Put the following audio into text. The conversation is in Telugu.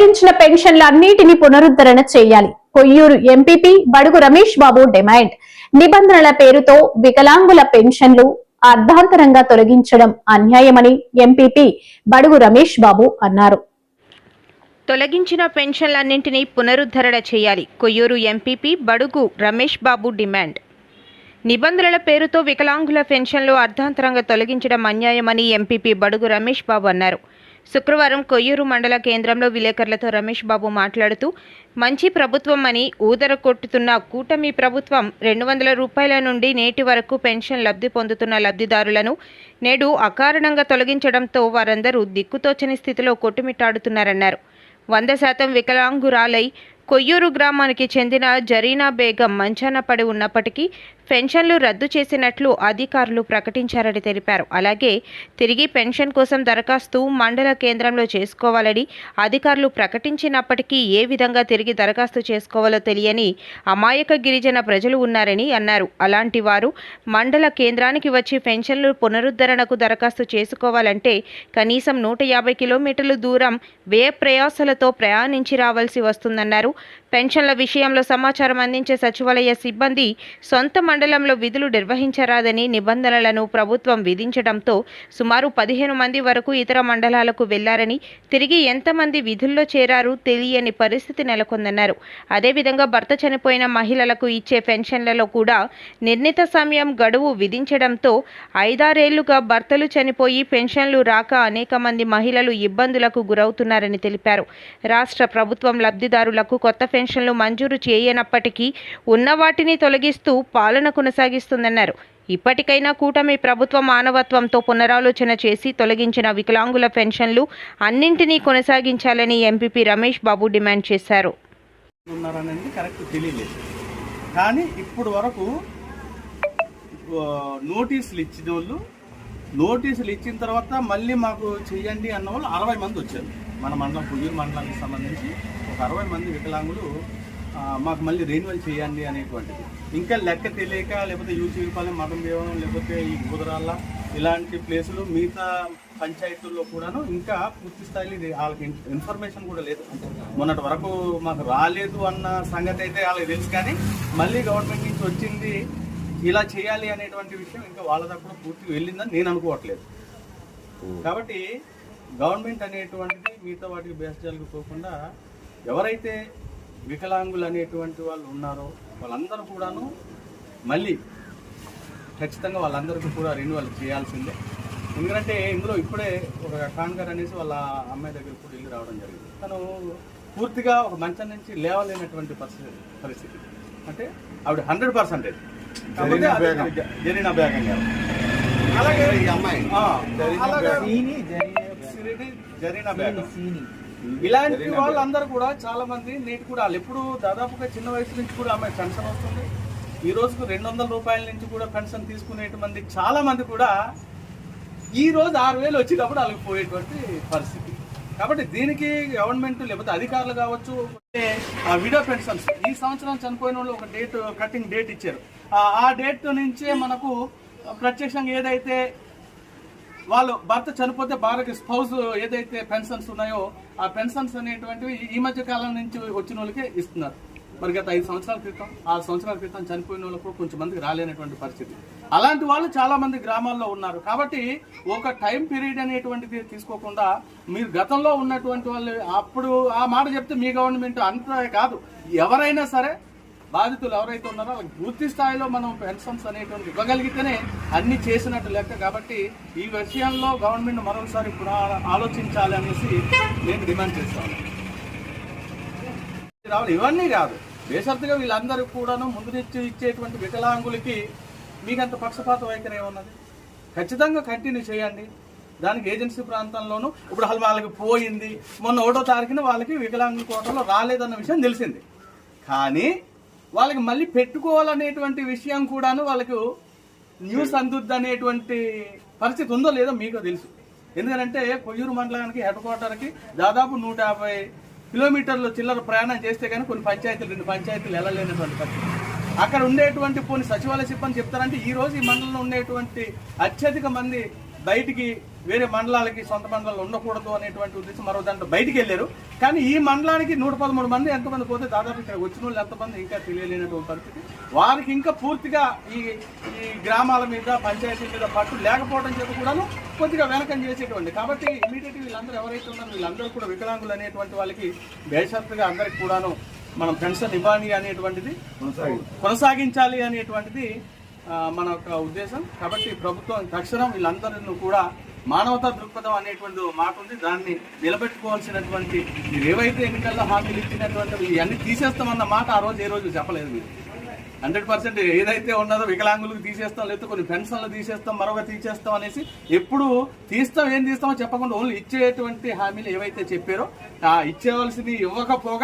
తొలగించిన పెన్షన్లన్నిటిని పునరుద్ధరణ చేయాలి. కొయ్యూరు ఎంపీపీ బడుగు రమేష్ బాబు డిమాండ్. నిబంధనల పేరుతో వికలాంగుల పెన్షన్లు అర్ధాంతరంగా తొలగించడం అన్యాయమని ఎంపీపీ బడుగు రమేష్ బాబు అన్నారు. తొలగించిన పెన్షన్లన్నింటినీ పునరుద్ధరణ చేయాలి కొయ్యూరు ఎంపీపీ బడుగు రమేష్ బాబు డిమాండ్. నిబంధనల పేరుతో వికలాంగుల పెన్షన్లు అర్ధాంతరంగా తొలగించడం అన్యాయమని ఎంపీపీ బడుగు రమేష్ బాబు అన్నారు. శుక్రవారం కొయ్యూరు మండల కేంద్రంలో విలేకరులతో రమేష్ బాబు మాట్లాడుతూ మంచి ప్రభుత్వం అని ఊదర కొట్టుతున్న కూటమి ప్రభుత్వం రెండు వందల రూపాయల నుండి నేటి వరకు పెన్షన్ లబ్ధి పొందుతున్న లబ్ధిదారులను నేడు అకారణంగా తొలగించడంతో వారందరూ దిక్కుతోచని స్థితిలో కొట్టుమిట్టాడుతున్నారన్నారు. వంద శాతం వికలాంగురాలై కొయ్యూరు గ్రామానికి చెందిన జరీనా బేగం మంచాన పడి ఉన్నప్పటికీ పెన్షన్లు రద్దు చేసినట్లు అధికారులు ప్రకటించారని తెలిపారు. అలాగే తిరిగి పెన్షన్ కోసం దరఖాస్తు మండల కేంద్రంలో చేసుకోవాలని అధికారులు ప్రకటించినప్పటికీ ఏ విధంగా తిరిగి దరఖాస్తు చేసుకోవాలో తెలియని అమాయక గిరిజన ప్రజలు ఉన్నారని అన్నారు. అలాంటి వారు మండల కేంద్రానికి వచ్చి పెన్షన్లు పునరుద్ధరణకు దరఖాస్తు చేసుకోవాలంటే కనీసం నూట యాభై కిలోమీటర్ల దూరం వ్యయ ప్రయాసలతో ప్రయాణించి రావాల్సి వస్తుందన్నారు. పెన్షన్ల విషయంలో సమాచారం అందించే సచివాలయ సిబ్బంది సొంత మండలంలో విధులు నిర్వహించరాదని నిబంధనలను ప్రభుత్వం విధించడంతో సుమారు పదిహేను మంది వరకు ఇతర మండలాలకు వెళ్ళారని తిరిగి ఎంతమంది విధుల్లో చేరారు తెలియని పరిస్థితి నెలకొందన్నారు. అదేవిధంగా భర్త చనిపోయిన మహిళలకు ఇచ్చే పెన్షన్లలో కూడా నిర్ణీత సమయం గడువు విధించడంతో ఐదారేళ్ళుగా భర్తలు చనిపోయి పెన్షన్లు రాక అనేక మంది మహిళలు ఇబ్బందులకు గురవుతున్నారని తెలిపారు. రాష్ట్ర ప్రభుత్వం లబ్ధిదారులకు కొత్త పెన్షన్లు మంజూరు చేయనప్పటికీ ఉన్న వాటిని తొలగిస్తూ పాలన కొనసాగిస్తుందన్నారు. ఇప్పటికైనా కూటమి ప్రభుత్వ మానవత్వంతో పునరాలోచన చేసి తొలగించిన వికలాంగుల పెన్షన్లు అన్నింటినీ కొనసాగించాలని ఎంపీపీ రమేష్ బాబు డిమాండ్ చేశారు. కానీ ఇప్పుడు వరకు నోటీసులు ఇచ్చిన వాళ్ళు నోటీసులు ఇచ్చిన తర్వాత మళ్ళీ మాకు చెయ్యండి అన్న వాళ్ళు అరవై మంది వచ్చారు. మన మండలం పుయ్యూరు మండలానికి సంబంధించి ఒక అరవై మంది వికలాంగులు మాకు మళ్ళీ రెన్యువల్ చేయండి అనేటువంటిది. ఇంకా లెక్క తెలియక లేకపోతే యూసీపాలెం మదం దేవనం లేకపోతే ఈ బుధరాళ్ళ ఇలాంటి ప్లేసులు మిగతా పంచాయతీల్లో కూడాను ఇంకా పూర్తి స్థాయిలో ఇది వాళ్ళకి ఇన్- ఇన్ఫర్మేషన్ కూడా లేదు. మొన్నటి వరకు మాకు రాలేదు అన్న సంగతి అయితే వాళ్ళకి తెలుసు కానీ మళ్ళీ గవర్నమెంట్ నుంచి వచ్చింది ఇలా చేయాలి అనేటువంటి విషయం ఇంకా వాళ్ళ దాకా కూడా పూర్తిగా వెళ్ళిందని నేను అనుకోవట్లేదు. కాబట్టి గవర్నమెంట్ అనేటువంటిది మిగతా వాటికి బేస్జాలకు పోకుండా ఎవరైతే వికలాంగులు అనేటువంటి వాళ్ళు ఉన్నారో వాళ్ళందరూ కూడాను మళ్ళీ ఖచ్చితంగా వాళ్ళందరికీ కూడా రెన్యువల్ చేయాల్సిందే. ఎందుకంటే ఇందులో ఇప్పుడే ఒక కాన్కర్ అనేసి వాళ్ళ అమ్మాయి దగ్గర కూడా వెళ్ళి రావడం జరిగింది. తను పూర్తిగా ఒక మంచం నుంచి లేవలేనటువంటి పరిస్థితి పరిస్థితి. అంటే ఆవిడ హండ్రెడ్ పర్సెంటేజ్ జరీనా బేగం గారు అలాగే ఈ అమ్మాయి. జరీనా బేగం ఇలాంటి వాళ్ళందరూ కూడా చాలా మంది నేటి కూడా వాళ్ళు ఎప్పుడు దాదాపుగా చిన్న వయసు నుంచి కూడా ఆమె పెన్షన్ వస్తుంది. ఈ రోజుకు రెండు వందల రూపాయల నుంచి కూడా పెన్షన్ తీసుకునేటువంటి చాలా మంది కూడా ఈ రోజు ఆరు వేలు వచ్చేటప్పుడు వాళ్ళకి పోయేటువంటి పరిస్థితి. కాబట్టి దీనికి గవర్నమెంట్ లేకపోతే అధికారులు కావచ్చు అంటే ఆ విడో పెన్షన్స్. ఈ సంవత్సరం చనిపోయిన వాళ్ళు ఒక డేట్ కటింగ్ డేట్ ఇచ్చారు. ఆ- ఆ డేట్ నుంచే మనకు ప్రత్యక్షంగా ఏదైతే వాళ్ళు భర్త చనిపోతే భార్యకి స్పౌస్ ఏదైతే పెన్షన్స్ ఉన్నాయో ఆ పెన్షన్స్ అనేటువంటివి ఈ మధ్య కాలం నుంచి వచ్చిన వాళ్ళకే ఇస్తున్నారు. మరి గత ఐదు సంవత్సరాల క్రితం ఆరు సంవత్సరాల క్రితం చనిపోయిన వాళ్ళకు కొంచెం మందికి రాలేనటువంటి పరిస్థితి. అలాంటి వాళ్ళు చాలా మంది గ్రామాల్లో ఉన్నారు. కాబట్టి ఒక టైం పీరియడ్ అనేటువంటిది తీసుకోకుండా మీరు గతంలో ఉన్నటువంటి వాళ్ళు అప్పుడు ఆ మాట చెప్తే మీ గవర్నమెంట్ అంత కాదు. ఎవరైనా సరే బాధితులు ఎవరైతే ఉన్నారో వాళ్ళకి పూర్తి స్థాయిలో మనం పెన్షన్స్ అనేటువంటి ఇవ్వగలిగితేనే అన్ని చేసినట్టు లెక్క కాబట్టి ఈ విషయంలో గవర్నమెంట్ మరొకసారి ఇప్పుడు ఆలోచించాలి అనేసి నేను డిమాండ్ చేస్తాను. రావాలి. ఇవన్నీ కాదు బేసర్తిగా వీళ్ళందరూ కూడాను ముందు నుంచి ఇచ్చేటువంటి వికలాంగులకి మీకంత పక్షపాత వైఖరి ఏమన్నది ఖచ్చితంగా కంటిన్యూ చేయండి. దానికి ఏజెన్సీ ప్రాంతంలోనూ ఇప్పుడు అసలు వాళ్ళకి పోయింది. మొన్న ఒకటో తారీఖున వాళ్ళకి వికలాంగుల కోటలో రాలేదన్న విషయం తెలిసింది. కానీ వాళ్ళకి మళ్ళీ పెట్టుకోవాలనేటువంటి విషయం కూడాను వాళ్ళకు న్యూస్ అందుద్ది అనేటువంటి పరిస్థితి ఉందో లేదో మీకు తెలుసు. ఎందుకంటే కొయ్యూరు మండలానికి హెడ్ క్వార్టర్కి దాదాపు నూట యాభై కిలోమీటర్లు చిల్లర ప్రయాణం చేస్తే కానీ కొన్ని పంచాయతీలు రెండు పంచాయతీలు వెళ్ళలేనటువంటి పరిస్థితి. అక్కడ ఉండేటువంటి కొన్ని సచివాలయ సిబ్బంది చెప్తారంటే ఈ రోజు ఈ మండలంలో ఉండేటువంటి అత్యధిక మంది బయటికి వేరే మండలాలకి సొంత మండలాలు ఉండకూడదు అనేటువంటి ఉద్దేశం మరో దాంట్లో బయటికి వెళ్ళారు. కానీ ఈ మండలానికి నూట పదమూడు మంది ఎంతమంది పోతే దాదాపు ఇక్కడ వచ్చిన వాళ్ళు ఎంతమంది ఇంకా తెలియలేనటువంటి పరిస్థితి. వారికి ఇంకా పూర్తిగా ఈ ఈ గ్రామాల మీద పంచాయతీ మీద పట్టు లేకపోవడం చేత కూడాను కొద్దిగా వెనకం చేసేటువంటి. కాబట్టి ఇమీడియట్ వీళ్ళందరూ ఎవరైతే ఉన్నారో వీళ్ళందరూ కూడా వికలాంగులు అనేటువంటి వాళ్ళకి బేషరతుగా అందరికి కూడాను మనం పెన్షన్ ఇవ్వాలి అనేటువంటిది కొనసాగించాలి అనేటువంటిది మన యొక్క ఉద్దేశం. కాబట్టి ప్రభుత్వం తక్షణం వీళ్ళందరిని కూడా మానవతా దృక్పథం అనేటువంటి మాట ఉంది. దాన్ని నిలబెట్టుకోవాల్సినటువంటి మీరు ఏవైతే ఎన్నికల్లో హామీలు ఇచ్చినటువంటి ఇవన్నీ తీసేస్తామన్న మాట ఆ రోజు ఏ రోజు చెప్పలేదు మీరు. హండ్రెడ్ పర్సెంట్ ఏదైతే ఉన్నదో వికలాంగులకు తీసేస్తాం లేకపోతే కొన్ని పెన్షన్లు తీసేస్తాం మరొక తీసేస్తాం అనేసి ఎప్పుడు తీస్తాం ఏం తీస్తామో చెప్పకుండా ఓన్లీ ఇచ్చేటువంటి హామీలు ఏవైతే చెప్పారో ఆ ఇచ్చేవలసింది ఇవ్వకపోగా